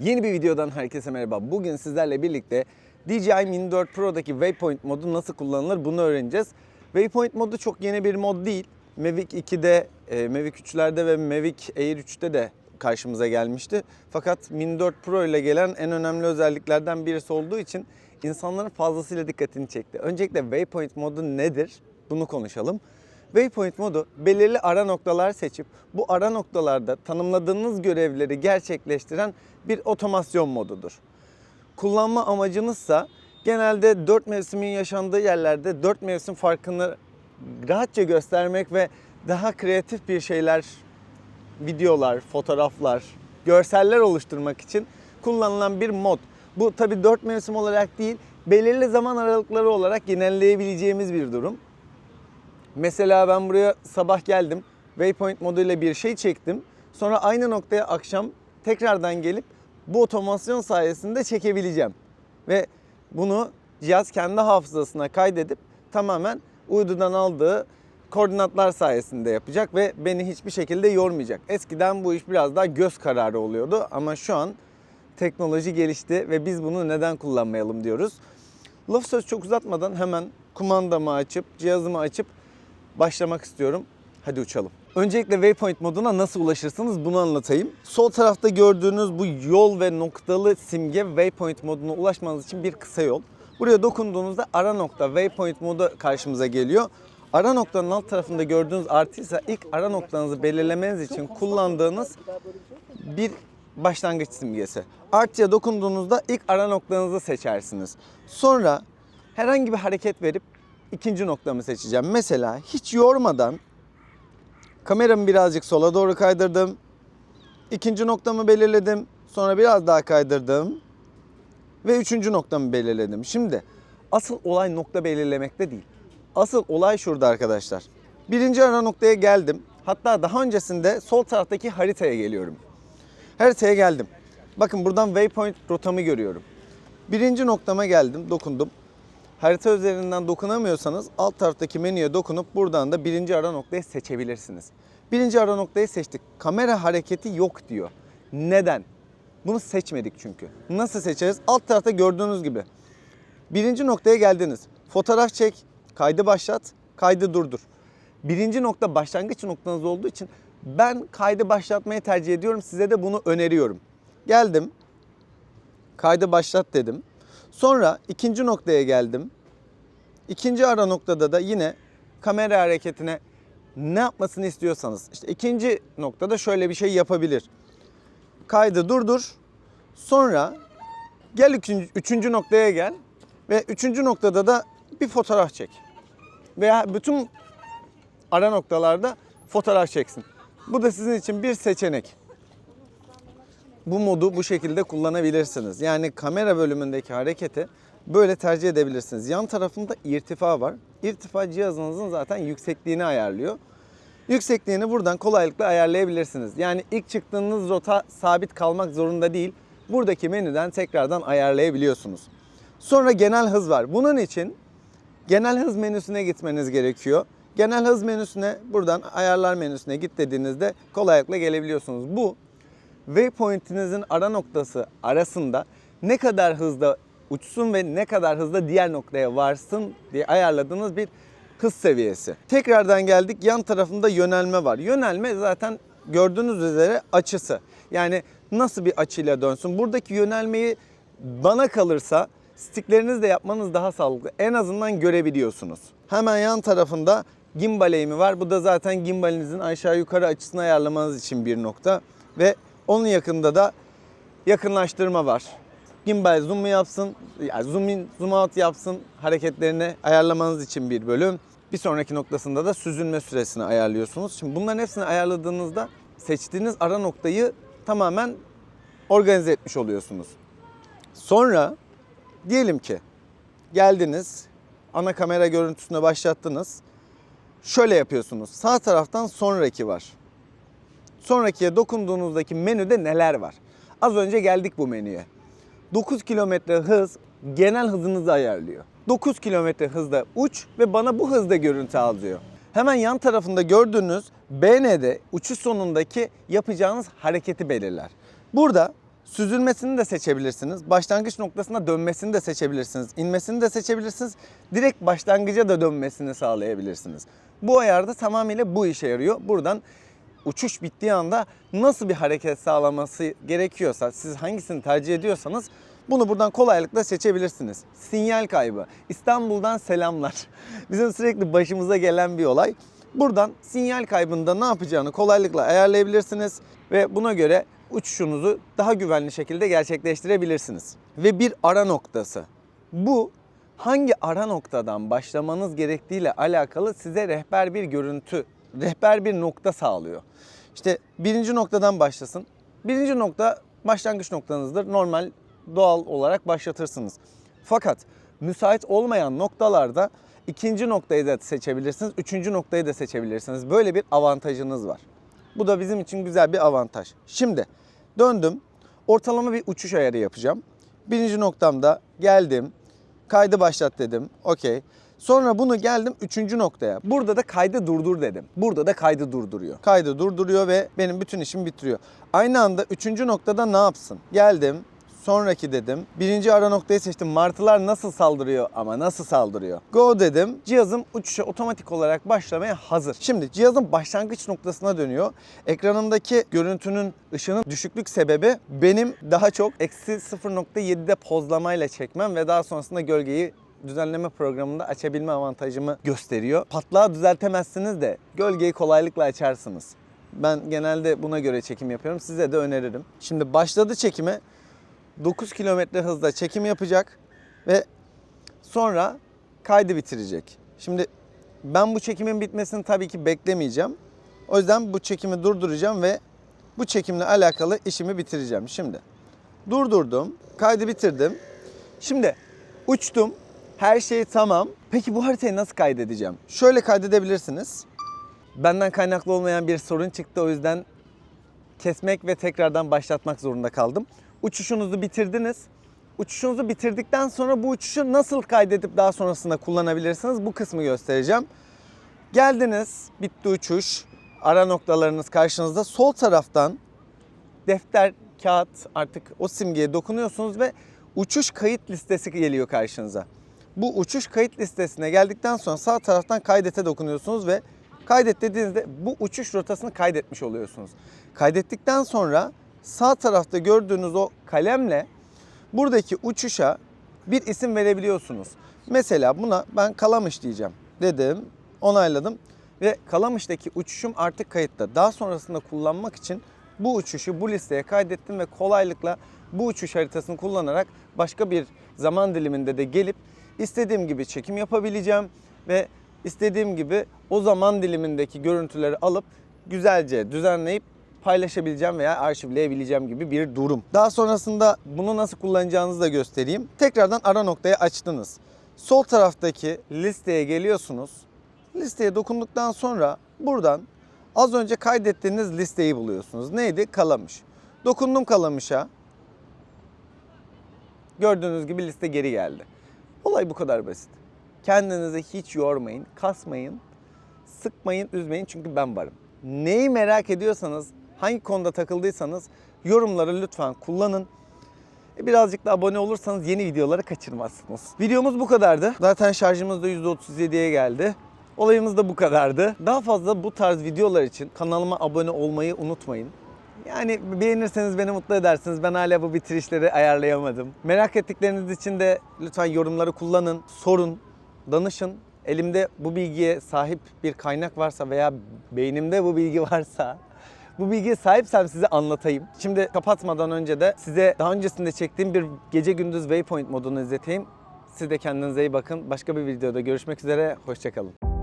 Yeni bir videodan herkese merhaba. Bugün sizlerle birlikte DJI Mini 4 Pro'daki Waypoint modu nasıl kullanılır bunu öğreneceğiz. Waypoint modu çok yeni bir mod değil. Mavic 2'de, e, Mavic 3'lerde ve Mavic Air 3'te de karşımıza gelmişti. Fakat Mini 4 Pro ile gelen en önemli özelliklerden birisi olduğu için insanların fazlasıyla dikkatini çekti. Öncelikle Waypoint modu nedir? Bunu konuşalım. Waypoint modu belirli ara noktalar seçip bu ara noktalarda tanımladığınız görevleri gerçekleştiren bir otomasyon modudur. Kullanma amacınızsa genelde 4 mevsimin yaşandığı yerlerde 4 mevsim farkını rahatça göstermek ve daha kreatif bir şeyler, videolar, fotoğraflar, görseller oluşturmak için kullanılan bir mod. Bu tabi 4 mevsim olarak değil, belirli zaman aralıkları olarak genelleyebileceğimiz bir durum. Mesela ben buraya sabah geldim. Waypoint moduyla bir şey çektim. Sonra aynı noktaya akşam tekrardan gelip bu otomasyon sayesinde çekebileceğim. Ve bunu cihaz kendi hafızasına kaydedip tamamen uydudan aldığı koordinatlar sayesinde yapacak ve beni hiçbir şekilde yormayacak. Eskiden bu iş biraz daha göz kararı oluyordu ama şu an teknoloji gelişti ve biz bunu neden kullanmayalım diyoruz. Laf söz çok uzatmadan hemen kumandamı açıp, cihazımı açıp başlamak istiyorum. Hadi uçalım. Öncelikle Waypoint moduna nasıl ulaşırsınız bunu anlatayım. Sol tarafta gördüğünüz bu yol ve noktalı simge Waypoint moduna ulaşmanız için bir kısa yol. Buraya dokunduğunuzda ara nokta Waypoint modu karşımıza geliyor. Ara noktanın alt tarafında gördüğünüz artıysa ilk ara noktanızı belirlemeniz için kullandığınız bir başlangıç simgesi. Artıya dokunduğunuzda ilk ara noktanızı seçersiniz. Sonra herhangi bir hareket verip ikinci noktamı seçeceğim. Mesela hiç yormadan kameramı birazcık sola doğru kaydırdım. İkinci noktamı belirledim. Sonra biraz daha kaydırdım. Ve üçüncü noktamı belirledim. Şimdi asıl olay nokta belirlemekte değil. Asıl olay şurada arkadaşlar. Birinci ara noktaya geldim. Hatta daha öncesinde sol taraftaki haritaya geliyorum. Haritaya geldim. Bakın buradan waypoint rotamı görüyorum. Birinci noktama geldim, dokundum. Harita üzerinden dokunamıyorsanız alt taraftaki menüye dokunup buradan da birinci ara noktayı seçebilirsiniz. Birinci ara noktayı seçtik. Kamera hareketi yok diyor. Neden? Bunu seçmedik çünkü. Nasıl seçeriz? Alt tarafta gördüğünüz gibi. Birinci noktaya geldiniz. Fotoğraf çek, kaydı başlat, kaydı durdur. Birinci nokta başlangıç noktanız olduğu için ben kaydı başlatmayı tercih ediyorum. Size de bunu öneriyorum. Geldim. Kaydı başlat dedim. Sonra ikinci noktaya geldim. İkinci ara noktada da yine kamera hareketine ne yapmasını istiyorsanız. işte ikinci noktada şöyle bir şey yapabilir. Kaydı durdur. Sonra gel üçüncü, üçüncü noktaya gel. Ve üçüncü noktada da bir fotoğraf çek. Veya bütün ara noktalarda fotoğraf çeksin. Bu da sizin için bir seçenek. Bu modu bu şekilde kullanabilirsiniz. Yani kamera bölümündeki hareketi böyle tercih edebilirsiniz. Yan tarafında irtifa var. İrtifa cihazınızın zaten yüksekliğini ayarlıyor. Yüksekliğini buradan kolaylıkla ayarlayabilirsiniz. Yani ilk çıktığınız rota sabit kalmak zorunda değil. Buradaki menüden tekrardan ayarlayabiliyorsunuz. Sonra genel hız var. Bunun için genel hız menüsüne gitmeniz gerekiyor. Genel hız menüsüne buradan ayarlar menüsüne git dediğinizde kolaylıkla gelebiliyorsunuz. Bu waypoint'inizin ara noktası arasında ne kadar hızda uçsun ve ne kadar hızda diğer noktaya varsın diye ayarladığınız bir hız seviyesi. Tekrardan geldik yan tarafında yönelme var. Yönelme zaten gördüğünüz üzere açısı. Yani nasıl bir açıyla dönsün. Buradaki yönelmeyi bana kalırsa sticklerinizle yapmanız daha sağlıklı. En azından görebiliyorsunuz. Hemen yan tarafında gimbal eğimi var. Bu da zaten gimbalinizin aşağı yukarı açısını ayarlamanız için bir nokta. Ve onun yakında da yakınlaştırma var. Gimbal zoom yapsın, yani zoom in, zoom out yapsın hareketlerini ayarlamanız için bir bölüm. Bir sonraki noktasında da süzülme süresini ayarlıyorsunuz. Şimdi bunların hepsini ayarladığınızda seçtiğiniz ara noktayı tamamen organize etmiş oluyorsunuz. Sonra diyelim ki geldiniz, ana kamera görüntüsüne başlattınız. Şöyle yapıyorsunuz. Sağ taraftan sonraki var. Sonrakiye dokunduğunuzdaki menüde neler var? Az önce geldik bu menüye. 9 kilometre hız genel hızınızı ayarlıyor. 9 kilometre hızda uç ve bana bu hızda görüntü al diyor. Hemen yan tarafında gördüğünüz BN'de uçuş sonundaki yapacağınız hareketi belirler. Burada Süzülmesini de seçebilirsiniz. Başlangıç noktasına dönmesini de seçebilirsiniz. İnmesini de seçebilirsiniz. Direkt başlangıca da dönmesini sağlayabilirsiniz. Bu ayarda tamamıyla bu işe yarıyor. Buradan uçuş bittiği anda nasıl bir hareket sağlaması gerekiyorsa, siz hangisini tercih ediyorsanız bunu buradan kolaylıkla seçebilirsiniz. Sinyal kaybı. İstanbul'dan selamlar. Bizim sürekli başımıza gelen bir olay. Buradan sinyal kaybında ne yapacağını kolaylıkla ayarlayabilirsiniz ve buna göre uçuşunuzu daha güvenli şekilde gerçekleştirebilirsiniz. Ve bir ara noktası. Bu hangi ara noktadan başlamanız gerektiğiyle alakalı size rehber bir görüntü, rehber bir nokta sağlıyor. İşte birinci noktadan başlasın. Birinci nokta başlangıç noktanızdır. Normal doğal olarak başlatırsınız. Fakat müsait olmayan noktalarda ikinci noktayı da seçebilirsiniz, üçüncü noktayı da seçebilirsiniz. Böyle bir avantajınız var. Bu da bizim için güzel bir avantaj. Şimdi döndüm. Ortalama bir uçuş ayarı yapacağım. Birinci noktamda geldim. Kaydı başlat dedim. Okey. Sonra bunu geldim üçüncü noktaya. Burada da kaydı durdur dedim. Burada da kaydı durduruyor. Kaydı durduruyor ve benim bütün işimi bitiriyor. Aynı anda üçüncü noktada ne yapsın? Geldim. Sonraki dedim. Birinci ara noktayı seçtim. Martılar nasıl saldırıyor ama nasıl saldırıyor? Go dedim. Cihazım uçuşa otomatik olarak başlamaya hazır. Şimdi cihazın başlangıç noktasına dönüyor. Ekranımdaki görüntünün ışının düşüklük sebebi benim daha çok eksi 0.7'de pozlamayla çekmem ve daha sonrasında gölgeyi düzenleme programında açabilme avantajımı gösteriyor. Patlağı düzeltemezsiniz de gölgeyi kolaylıkla açarsınız. Ben genelde buna göre çekim yapıyorum. Size de öneririm. Şimdi başladı çekime. 9 kilometre hızla çekim yapacak ve sonra kaydı bitirecek. Şimdi ben bu çekimin bitmesini tabii ki beklemeyeceğim. O yüzden bu çekimi durduracağım ve bu çekimle alakalı işimi bitireceğim. Şimdi durdurdum, kaydı bitirdim. Şimdi uçtum, her şey tamam. Peki bu haritayı nasıl kaydedeceğim? Şöyle kaydedebilirsiniz. Benden kaynaklı olmayan bir sorun çıktı o yüzden kesmek ve tekrardan başlatmak zorunda kaldım. Uçuşunuzu bitirdiniz. Uçuşunuzu bitirdikten sonra bu uçuşu nasıl kaydedip daha sonrasında kullanabilirsiniz? Bu kısmı göstereceğim. Geldiniz, bitti uçuş. Ara noktalarınız karşınızda. Sol taraftan defter, kağıt artık o simgeye dokunuyorsunuz ve uçuş kayıt listesi geliyor karşınıza. Bu uçuş kayıt listesine geldikten sonra sağ taraftan kaydete dokunuyorsunuz ve kaydet dediğinizde bu uçuş rotasını kaydetmiş oluyorsunuz. Kaydettikten sonra sağ tarafta gördüğünüz o kalemle buradaki uçuşa bir isim verebiliyorsunuz. Mesela buna ben Kalamış diyeceğim dedim, onayladım ve Kalamış'taki uçuşum artık kayıtta. Daha sonrasında kullanmak için bu uçuşu bu listeye kaydettim ve kolaylıkla bu uçuş haritasını kullanarak başka bir zaman diliminde de gelip istediğim gibi çekim yapabileceğim ve istediğim gibi o zaman dilimindeki görüntüleri alıp güzelce düzenleyip paylaşabileceğim veya arşivleyebileceğim gibi bir durum. Daha sonrasında bunu nasıl kullanacağınızı da göstereyim. Tekrardan ara noktayı açtınız. Sol taraftaki listeye geliyorsunuz. Listeye dokunduktan sonra buradan az önce kaydettiğiniz listeyi buluyorsunuz. Neydi? Kalamış. Dokundum Kalamış'a. Gördüğünüz gibi liste geri geldi. Olay bu kadar basit. Kendinizi hiç yormayın, kasmayın, sıkmayın, üzmeyin çünkü ben varım. Neyi merak ediyorsanız, hangi konuda takıldıysanız yorumları lütfen kullanın. E, Birazcık da abone olursanız yeni videoları kaçırmazsınız. Videomuz bu kadardı. Zaten şarjımız da %37'ye geldi. Olayımız da bu kadardı. Daha fazla bu tarz videolar için kanalıma abone olmayı unutmayın. Yani beğenirseniz beni mutlu edersiniz. Ben hala bu bitirişleri ayarlayamadım. Merak ettikleriniz için de lütfen yorumları kullanın, sorun, danışın. Elimde bu bilgiye sahip bir kaynak varsa veya beynimde bu bilgi varsa bu bilgiye sahipsem size anlatayım. Şimdi kapatmadan önce de size daha öncesinde çektiğim bir gece gündüz waypoint modunu izleteyim. Siz de kendinize iyi bakın. Başka bir videoda görüşmek üzere. Hoşçakalın.